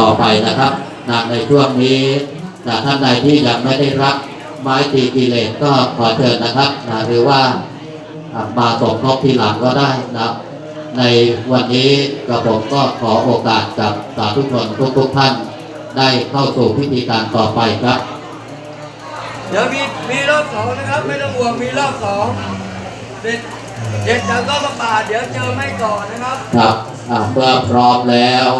ต่อไปนะครับนะในช่วงนี้นะท่านใดที่ยังไม่ได้รับไม้ตีกิเลสก็ขอเชิญนะครับนะหรือว่าอะมาสมทบทีหลังก็ได้นะในวันนี้กระผมก็ขอโอกาสกับสาธุชนทุกๆท่านได้เข้าสู่พิธีการต่อไปครับ เดี๋ยวมีมีรอบสองนะครับ ไม่ต้องห่วงมีรอบสองเด็ดเด็ดจากก็ประปาดเดี๋ยวเจอไม่ก่อนนะครับ ครับอะเมื่อพร้อมแล้ว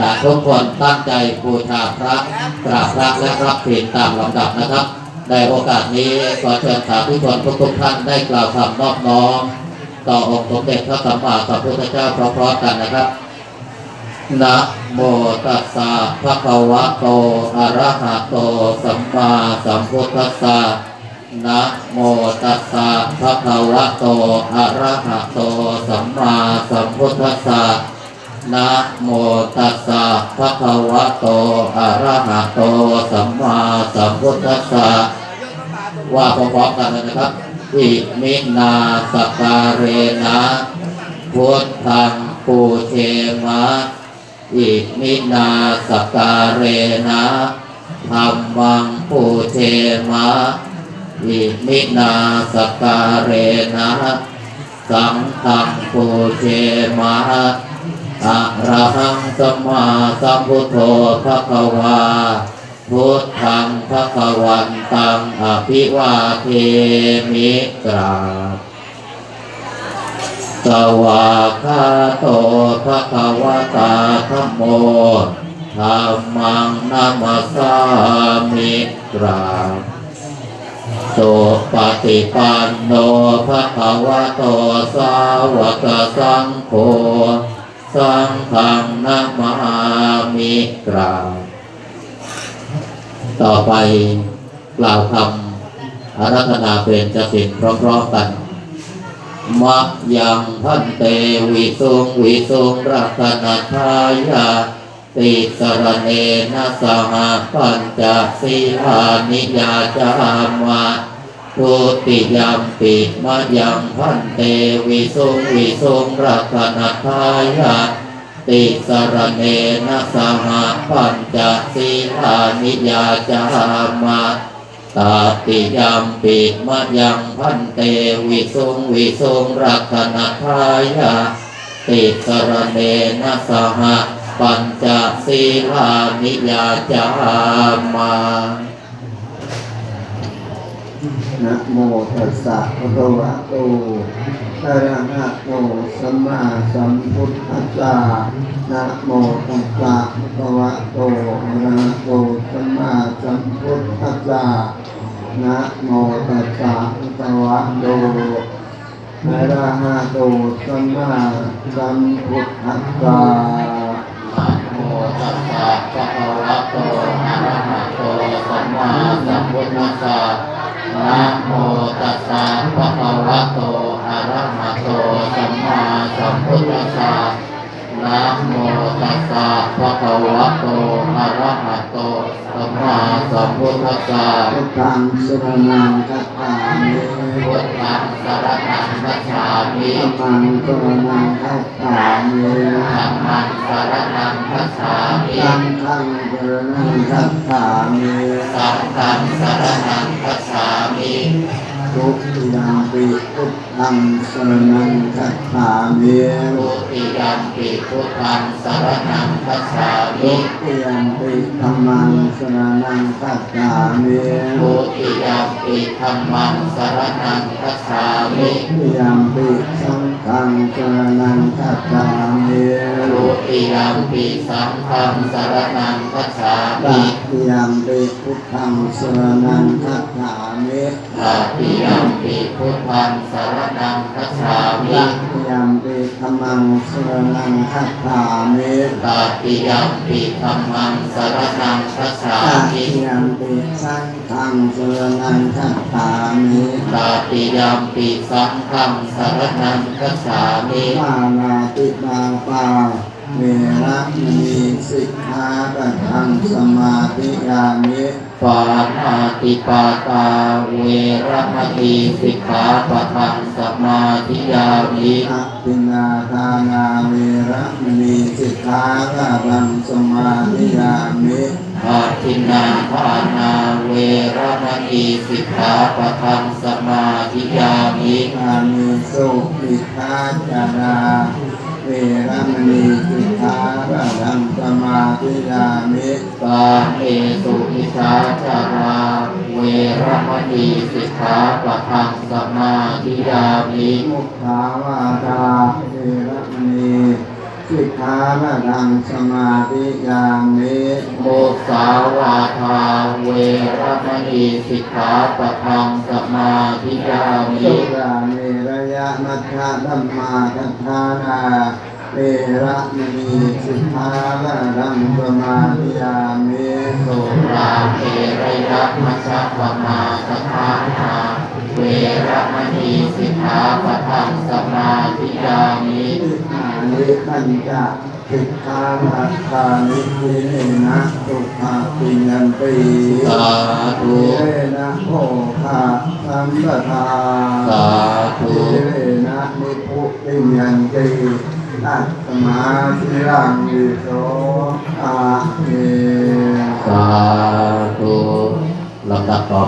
นะทุกคนตั้งใจบูชาพระกราบพระและรับศีลตามลำดับนะครับ ในโอกาสนี้ขอเชิญสาธุชนทุกๆท่านได้กล่าวคำนอบน้อมต่อองค์สมเด็จพระสัมมาสัมพุทธเจ้าพร้อมๆกันนะครับนะโมตัสสะภะคะวะโตอะระหะโตสัมมาสัมพุทธัสสะนะโมตัสสะภะคะวะโตอะระหะโตสัมมาสัมพุทธัสสะ นะโมตัสสะภะคะวะโตอะระหะโตสัมมาสัมพุทธัสสะว่าพร้อมๆกันนะครับอิมินาสการเรนะพุทธังปูเชมะอิมินาสการเรนะธรรมังปูเชมะอิมินาสการเรนะสังฆังปูเชมะ อะระหังสัมมาสัมพุทโธภะคะวาพุทธังภะคะวันตังอภิวาเทมิกราบสวากขาโตภะคะวะตาธัมโมธัมมังนามัสสามิกราบโสปฏิปันโนภะคะวะโตสาวกสังโฆ สังฆังนามามิกราบต่อไปกล่าวคำอารัธนาเป็นจะสินพร้อมๆกันมักยังพันเตวิสุงวิสุงรัตนาทายาติสรเนนะสหปัญจสีลานิยาจามะ ทุติยมปิมะยังพันเตวิสุงวิสุงรัตนาทายาติสรเนนะสหปัญจสีลานิยาจามะตาติยมปิมะยังพันเตวิสุงวิสุงรักนทายาติสรเนนะสหปัญจสีลานิยาจามะ นะโมตัสสะภะคะวะโตอะระหะโตสัมมาสัมพุทธัสสะนะโมตัสสะภะคะวะโตอะระหะโตสัมมาสัมพุทธัสสะนะโมตัสสะภะคะวะโตอะระหะโตสัมมาสัมพุทธัสสะนะโมตัสสะภะคะวะโตอะระหะโตสัมมาสัมพุทธัสสะ นะโมตัสสะภะ พุทธัสสะพุทธังสุรนังคัจฉามิพุทธังสารนังกัจฉามิธัมมังสรนังคัจฉามิธรรมังสารนังกัจฉามิสังฆังสรนังคัจฉามิสังฆังสารนังกัจฉามิ ทุติยมปิพุทธังสรณังคัจฉามิทุติยัมปิพุทธังสรณังคัจฉามิทุติยมปิธัมมังสรณังคัจฉามิทุติยัมปิธัมมังสรณังคัจฉามิทุติยมปิสังฆังสรณังคัจฉามิทุติยัมปิสังฆังสรณังคัจฉาตมิติยมปิพุทธังสรณังคัจฉามิ ตติยัมปิพุทธังสรณังคัจฉามิตติยมปิธัมมังสรณังคัจฉามิตติยัมปิธัมมังสรณังคัจฉาตมิติยมปิสังฆังสรณังคัจฉามิตติยัมปิสังฆังสรณังคัจฉามิปานาติปาปา เวระมณีสิกขาปะทังสมาธิยามิปานาติปาตาเวระมณีสิกขาปะทังสมาธิยามิอะตินาทานาเวระมณีสิกขาปะทังสมาธิยามิอาทินนาทานาเวรมณีสิกขาปะทังสมาธิยามิอามิสุปิคาจารา เวรมณีสิกขาปะทังสมาธิยามิตาเอสุอิชาจาราเวรมณีสิกขาปะทังสมาธิยามิมุขาวาทาเวรมณี สิกขาปะทังสมาธิยามิโมสาวาทาเวรมณีสิกขาปะทังสมาธิยามิสุราเมระยะมัทธะธัมมาทัฏานาเวระมณีสิกขาปะทังสมาธิยามิสุราเมระยะมัชฌะปมาสทานาเวรมณีสิกขาปะทังสมาธิยามิ อานิปัญจสิกขาปัฏฐานิทิเนนะสุขาปิยันติสาธุเวนะโภคาสัมปทาสาธุเวนะนิพุติยันติอัตตมาสิรังวิโสอาเมสาธุลำดับต่อ